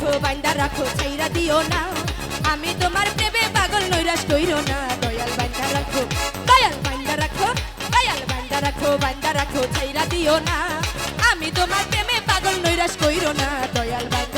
রাখো, বান্দা রাখো, ছাইরা দিও না। আমি তোমার প্রেমে পাগল, নৈরাশ কইরো না। দয়াল বান্দা রাখো, দয়াল বান্দা রাখো, দয়াল বান্দা রাখো বান্দা রাখো, ছাইরা দিও না। আমি তোমার প্রেমে পাগল, নৈরাশ কইরো না। দয়াল বান্দা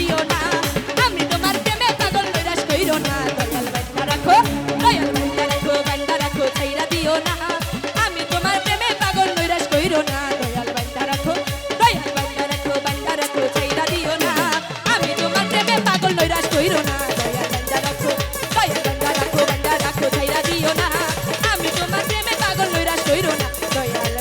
I'm Soy Rona, soy